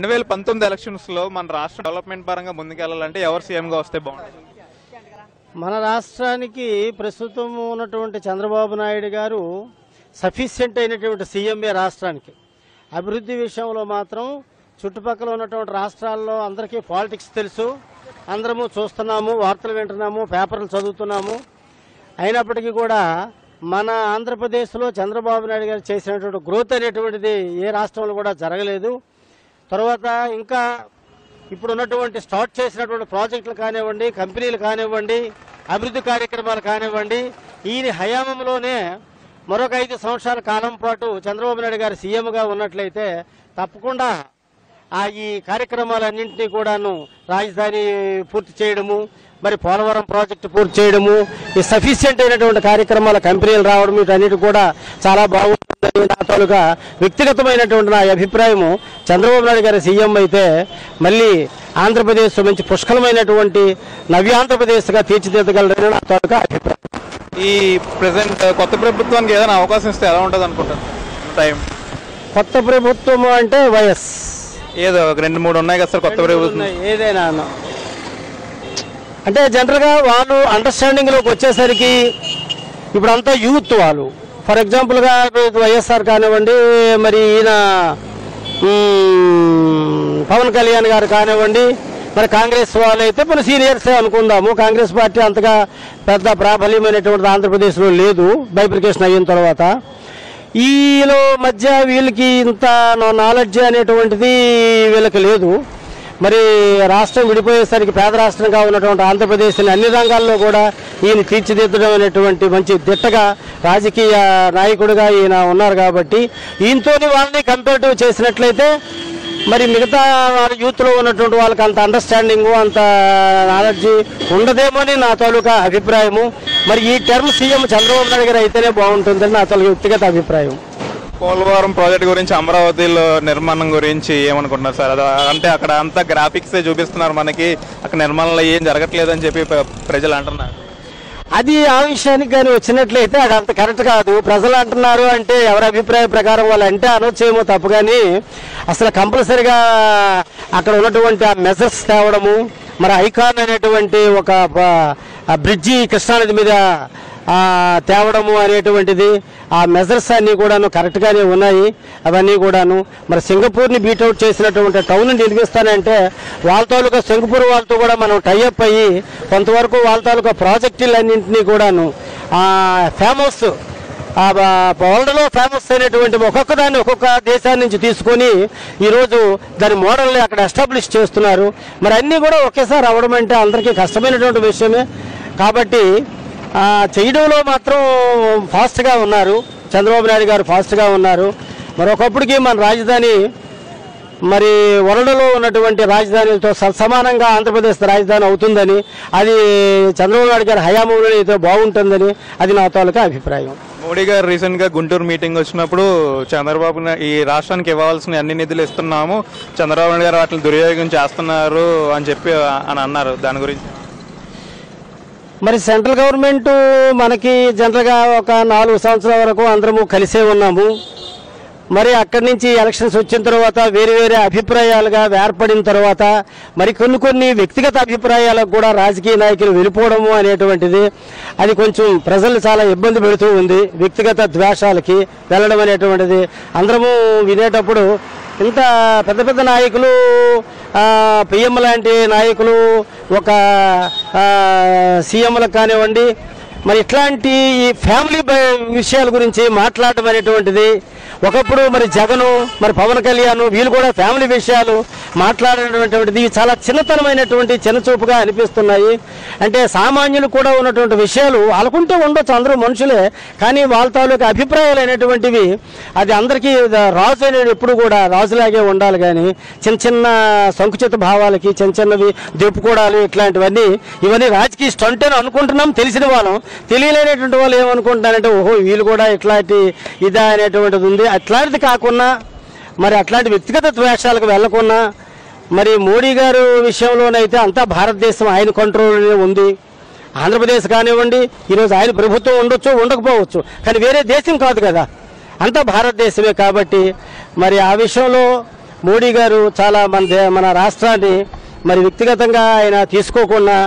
రెండు వేల పంతొమ్మిది ఎలక్షన్స్లో మన రాష్ట్ర డెవలప్మెంట్ పరంగా ముందుకెళ్ళాలంటే ఎవరు సీఎం గా వస్తే బాగుంటుంది? మన రాష్ట్రానికి ప్రస్తుతం ఉన్నటువంటి చంద్రబాబు నాయుడు గారు సఫిషియెంట్ అయినటువంటి సీఎంఏ రాష్ట్రానికి. అభివృద్ధి విషయంలో మాత్రం చుట్టుపక్కల ఉన్నటువంటి రాష్ట్రాల్లో అందరికీ పాలిటిక్స్ తెలుసు. అందరము చూస్తున్నాము వార్తలు వింటున్నాము పేపర్లు చదువుతున్నాము. అయినప్పటికీ కూడా మన ఆంధ్రప్రదేశ్లో చంద్రబాబు నాయుడు గారు చేసినటువంటి గ్రోత్ అనేటువంటిది ఏ రాష్ట్రంలో కూడా జరగలేదు. తర్వాత ఇంకా ఇప్పుడు ఉన్నటువంటి స్టార్ట్ చేసినటువంటి ప్రాజెక్టులు కానివ్వండి కంపెనీలు కానివ్వండి అభివృద్ధి కార్యక్రమాలు కానివ్వండి ఈయన హయాంలోనే మరొక ఐదు సంవత్సరాల కాలం పాటు చంద్రబాబు నాయుడు గారు సీఎంగా ఉన్నట్లయితే తప్పకుండా ఆ ఈ కార్యక్రమాలన్నింటినీ కూడాను రాజధాని పూర్తి చేయడము మరి పోలవరం ప్రాజెక్టు పూర్తి చేయడము ఈ సఫిషియంట్ అయినటువంటి కార్యక్రమాల కంపెనీలు రావడం వీటన్నిటి కూడా చాలా నా తాలూకా వ్యక్తిగతమైనటువంటి నా అభిప్రాయము. చంద్రబాబు నాయుడు గారి సీఎం అయితే మళ్ళీ ఆంధ్రప్రదేశ్ మంచి పుష్కలమైనటువంటి నవ్యాంధ్రప్రదేశ్గా తీర్చిదిద్దగలరని నా తాలూకా అభిప్రాయం. ఈ ప్రెసెంట్ కొత్త ప్రభుత్వానికి ఏదైనా అవకాశం ఇస్తే ఎలా ఉంటుంది అనుకుంటారు టైం. కొత్త ప్రభుత్వం అంటే వైఎస్. ఏదో ఒక రెండు మూడు ఉన్నాయి కదా సార్ కొత్త ప్రభుత్వం. ఏదైనా. అంటే జనరల్గా వాళ్ళు అండర్స్టాండింగ్లోకి వచ్చేసరికి ఇప్పుడు అంతా యూత్ వాళ్ళు. ఫర్ ఎగ్జాంపుల్గా వైఎస్ఆర్ కానివ్వండి మరి ఈయన పవన్ కళ్యాణ్ గారు కానివ్వండి మరి కాంగ్రెస్ వాళ్ళు అయితే మన సీనియర్సే అనుకుందాము. కాంగ్రెస్ పార్టీ అంతగా పెద్ద ప్రాబల్యమైనటువంటి ఆంధ్రప్రదేశ్లో లేదు బైబ్రికేషన్ అయిన తర్వాత. ఈలో మధ్య వీళ్ళకి ఇంత నాలెడ్జ్ అనేటువంటిది వీళ్ళకి లేదు. మరి రాష్ట్రం విడిపోయేసరికి పేద రాష్ట్రంగా ఉన్నటువంటి ఆంధ్రప్రదేశ్ని అన్ని రంగాల్లో కూడా ఈయన తీర్చిదిద్దడం అనేటువంటి మంచి దిట్టగా రాజకీయ నాయకుడిగా ఈయన ఉన్నారు కాబట్టి ఈయనతోని వాళ్ళని కంపేరిటివ్ చేసినట్లయితే మరి మిగతా వాళ్ళ యూత్లో ఉన్నటువంటి వాళ్ళకి అంత అండర్స్టాండింగ్ అంత నాలెడ్జ్ ఉండదేమో అని నా తాలూకా అభిప్రాయము. మరి ఈ టర్మ్ సీఎం చంద్రబాబు నాయుడు గారు అయితేనే బాగుంటుందని నా తాలూకా వ్యక్తిగత అభిప్రాయం. పోలవరం ప్రాజెక్ట్ గురించి అమరావతిలో నిర్మాణం గురించి ఏమనుకుంటున్నారు సార్? అది అంటే అక్కడ అంతా గ్రాఫిక్స్ చూపిస్తున్నారు మనకి. అక్కడ నిర్మాణంలో ఏం జరగట్లేదని చెప్పి ప్రజలు అంటున్నారు. అది ఆ విషయానికి కానీ వచ్చినట్లయితే అది అంత కరెక్ట్ కాదు. ప్రజలు అంటున్నారు అంటే ఎవరి అభిప్రాయ ప్రకారం వాళ్ళు అంటే అనొచ్చేమో తప్పు కానీ అసలు కంపల్సరిగా అక్కడ ఉన్నటువంటి ఆ మెజర్స్ తేవడము మరి ఐకాన్ అనేటువంటి ఒక బ్రిడ్జి కృష్ణానది మీద తేవడము అనేటువంటిది ఆ మెజర్స్ అన్నీ కూడాను కరెక్ట్గానే ఉన్నాయి. అవన్నీ కూడాను మరి సింగపూర్ని బీటౌట్ చేసినటువంటి టౌన్ నిలిగిస్తానంటే వాళ్ళ తాలూకా సింగపూర్ వాళ్ళతో కూడా మనం టైఅప్ అయ్యి కొంతవరకు వాళ్ళ తాలూకా ప్రాజెక్టులన్నింటినీ కూడాను ఫేమస్ వరల్డ్లో ఫేమస్ అయినటువంటి ఒక్కొక్క దాన్ని ఒక్కొక్క దేశాన్ని నుంచి తీసుకొని ఈరోజు దాని మోడల్ని అక్కడ ఎస్టాబ్లిష్ చేస్తున్నారు. మరి అన్నీ కూడా ఒకేసారి అవ్వడం అంటే అందరికీ కష్టమైనటువంటి విషయమే. కాబట్టి చేయడంలో మాత్రం ఫాస్ట్గా ఉన్నారు. చంద్రబాబు నాయుడు గారు ఫాస్ట్గా ఉన్నారు. మరి ఒకప్పటికి మన రాజధాని మరి వరల్డ్లో ఉన్నటువంటి రాజధానితో స- సమానంగా ఆంధ్రప్రదేశ్ రాజధాని అవుతుందని అది చంద్రబాబు నాయుడు గారి హయాంలో అయితే బాగుంటుందని అది నా తాలూకా అభిప్రాయం. మోడీ గారు రీసెంట్గా గుంటూరు మీటింగ్ వచ్చినప్పుడు చంద్రబాబు ఈ రాష్ట్రానికి ఇవ్వాల్సిన అన్ని నిధులు ఇస్తున్నాము చంద్రబాబు నాయుడు గారు వాటిని దుర్యోగం చేస్తున్నారు అని చెప్పి అని అన్నారు. దాని గురించి మరి సెంట్రల్ గవర్నమెంట్ మనకి జనరల్గా ఒక నాలుగు సంవత్సరాల వరకు అందరము కలిసే ఉన్నాము. మరి అక్కడి నుంచి ఎలక్షన్స్ వచ్చిన తర్వాత వేరే వేరే అభిప్రాయాలుగా ఏర్పడిన తర్వాత మరి కొన్ని కొన్ని వ్యక్తిగత అభిప్రాయాలకు కూడా రాజకీయ నాయకులు వెళ్ళిపోవడము అనేటువంటిది అది కొంచెం ప్రజలు చాలా ఇబ్బంది పెడుతూ ఉంది. వ్యక్తిగత ద్వేషాలకి వెళ్ళడం అనేటువంటిది అందరము వినేటప్పుడు ఇంత పెద్ద పెద్ద నాయకులు పిఎం లాంటి నాయకులు ఒక సీఎంలకు కానివ్వండి మరి ఇట్లాంటి ఈ ఫ్యామిలీ విషయాల గురించి మాట్లాడటం అనేటువంటిది ఒకప్పుడు మరి జగను మరి పవన్ కళ్యాణ్ వీళ్ళు కూడా ఫ్యామిలీ విషయాలు మాట్లాడేటువంటిది చాలా చిన్నతనమైనటువంటి చిన్నచూపుగా అనిపిస్తున్నాయి. అంటే సామాన్యులు కూడా ఉన్నటువంటి విషయాలు వాళ్ళకుంటే ఉండొచ్చు అందరూ మనుషులే కానీ వాళ్ళ తాలూకా అభిప్రాయాలు అనేటువంటివి అది అందరికీ రాజు అనేది ఎప్పుడు కూడా రాజులాగే ఉండాలి కానీ చిన్న చిన్న సంకుచిత భావాలకి చిన్న చిన్నవి దెప్పుకోవడాలు ఇట్లాంటివన్నీ ఇవన్నీ రాజకీయ స్టంట్ అని అనుకుంటున్నాం తెలిసిన వాళ్ళం. తెలియలేనటువంటి వాళ్ళు ఏమనుకుంటున్నారంటే ఓహో వీళ్ళు కూడా ఇట్లాంటి ఇదా అనేటువంటిది ఉంది అట్లాంటిది కాకుండా మరి అట్లాంటి వ్యక్తిగత ద్వేషాలకు వెళ్ళకుండా మరి మోడీ గారు విషయంలోనైతే అంతా భారతదేశం ఆయన కంట్రోల్లోనే ఉంది. ఆంధ్రప్రదేశ్ కానివ్వండి ఈరోజు ఆయన ప్రభుత్వం ఉండొచ్చు ఉండకపోవచ్చు. కానీ వేరే దేశం కాదు కదా. అంతా భారతదేశమే కాబట్టి మరి ఆ విషయంలో మోడీ గారు చాలా మన మన రాష్ట్రాన్ని మరి వ్యక్తిగతంగా ఆయన తీసుకోకుండా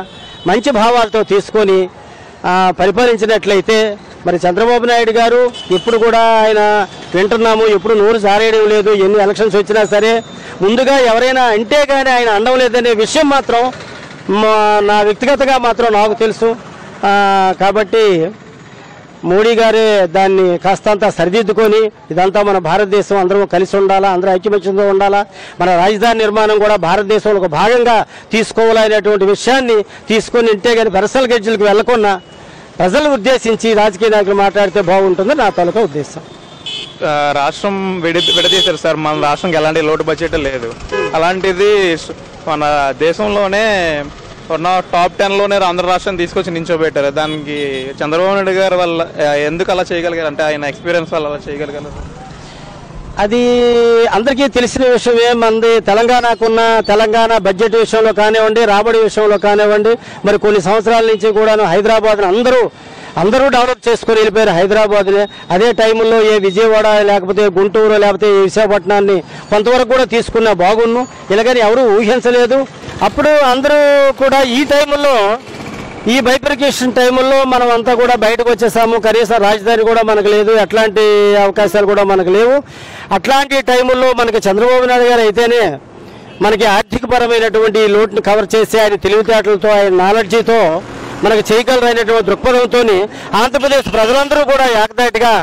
మంచి భావాలతో తీసుకొని పరిపాలించినట్లయితే మరి చంద్రబాబు నాయుడు గారు ఇప్పుడు కూడా ఆయన వింటున్నాము. ఎప్పుడు నోరు సారేయడం లేదు. ఎన్ని ఎలక్షన్స్ వచ్చినా సరే ముందుగా ఎవరైనా అంటే కానీ ఆయన అండం లేదనే విషయం మాత్రం మా- నా వ్యక్తిగతంగా మాత్రం నాకు తెలుసు. కాబట్టి మోడీ గారే దాన్ని కాస్తంత సరిదిద్దుకొని ఇదంతా మన భారతదేశం అందరం కలిసి ఉండాలా అందరూ ఐక్యమత్యంతో ఉండాలా మన రాజధాని నిర్మాణం కూడా భారతదేశంలో ఒక భాగంగా తీసుకోవాలనేటువంటి విషయాన్ని తీసుకొని ఇంటే కానీ పెరసల గెడ్జీలకు వెళ్ళకుండా ప్రజలు ఉద్దేశించి రాజకీయ నాయకులు మాట్లాడితే బాగుంటుంది నా తాలూకా ఉద్దేశం. రాష్ట్రం విడి విడదీశారు సార్. మన రాష్ట్రంకి ఎలాంటి లోటు బడ్జెట్ లేదు. అలాంటిది మన దేశంలోనే ఉన్న టాప్ టెన్లోనే ఆంధ్ర రాష్ట్రం తీసుకొచ్చి నించోబెట్టారు. దానికి చంద్రబాబు నాయుడు గారు వల్ల ఎందుకు అలా చేయగలిగారు? అంటే ఆయన ఎక్స్పీరియన్స్ వల్ల అలా చేయగలిగారు. అది అందరికీ తెలిసిన విషయమే ఏమంది? తెలంగాణకున్న తెలంగాణ బడ్జెట్ విషయంలో కానివ్వండి రాబడి విషయంలో కానివ్వండి మరి కొన్ని సంవత్సరాల నుంచి కూడాను హైదరాబాద్ను అందరూ అందరూ డెవలప్ చేసుకుని వెళ్ళిపోయారు హైదరాబాద్ని అదే టైంలో ఏ విజయవాడ లేకపోతే గుంటూరు లేకపోతే ఏ విశాఖపట్నాన్ని కొంతవరకు కూడా తీసుకున్నా బాగున్ను. ఇలాగని ఎవరూ ఊహించలేదు. అప్పుడు అందరూ కూడా ఈ టైంలో ఈ బైఫర్కేషన్ టైంలో మనం అంతా కూడా బయటకు వచ్చేసాము. కనీసం రాజధాని కూడా మనకు లేదు. ఎట్లాంటి అవకాశాలు కూడా మనకు లేవు. అట్లాంటి టైంలో మనకి చంద్రబాబు నాయుడు గారు అయితేనే మనకి ఆర్థికపరమైనటువంటి ఈ లోటును కవర్ చేసి ఆయన తెలివితేటలతో ఆయన నాలెడ్జీతో మనకు చేయగలరైనటువంటి దృక్పథంతో ఆంధ్రప్రదేశ్ ప్రజలందరూ కూడా ఏకదాటిగా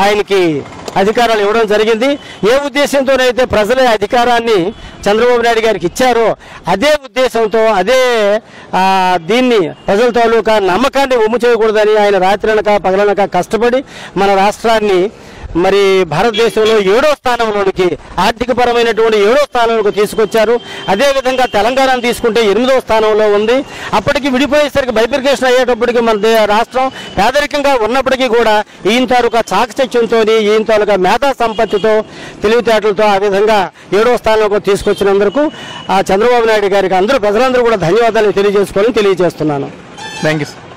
ఆయనకి అధికారాలు ఇవ్వడం జరిగింది. ఏ ఉద్దేశంతోనైతే ప్రజలే అధికారాన్ని చంద్రబాబు నాయుడు గారికి ఇచ్చారో అదే ఉద్దేశంతో అదే దీన్ని ప్రజల తాలూకా నమ్మకాన్ని ఉమ్ము చేయకూడదని ఆయన రాత్రనక పగలనక కష్టపడి మన రాష్ట్రాన్ని మరి భారతదేశంలో ఏడో స్థానంలోనికి ఆర్థికపరమైనటువంటి ఏడో స్థానంలోకి తీసుకొచ్చారు. అదేవిధంగా తెలంగాణను తీసుకుంటే ఎనిమిదో స్థానంలో ఉంది. అప్పటికి విడిపోయేసరికి బైఫికేషన్ అయ్యేటప్పటికి మన రాష్ట్రం పేదరికంగా ఉన్నప్పటికీ కూడా ఈయన తాలూకా చాకచక్యంతో ఈయన తాలూకా మేధా సంపత్తితో తెలివితేటలతో ఆ విధంగా ఏడో స్థానంలోకి తీసుకొచ్చినందుకు ఆ చంద్రబాబు నాయుడు గారికి అందరూ ప్రజలందరూ కూడా ధన్యవాదాలు తెలియజేసుకోవాలని తెలియజేస్తున్నాను. Thank you sir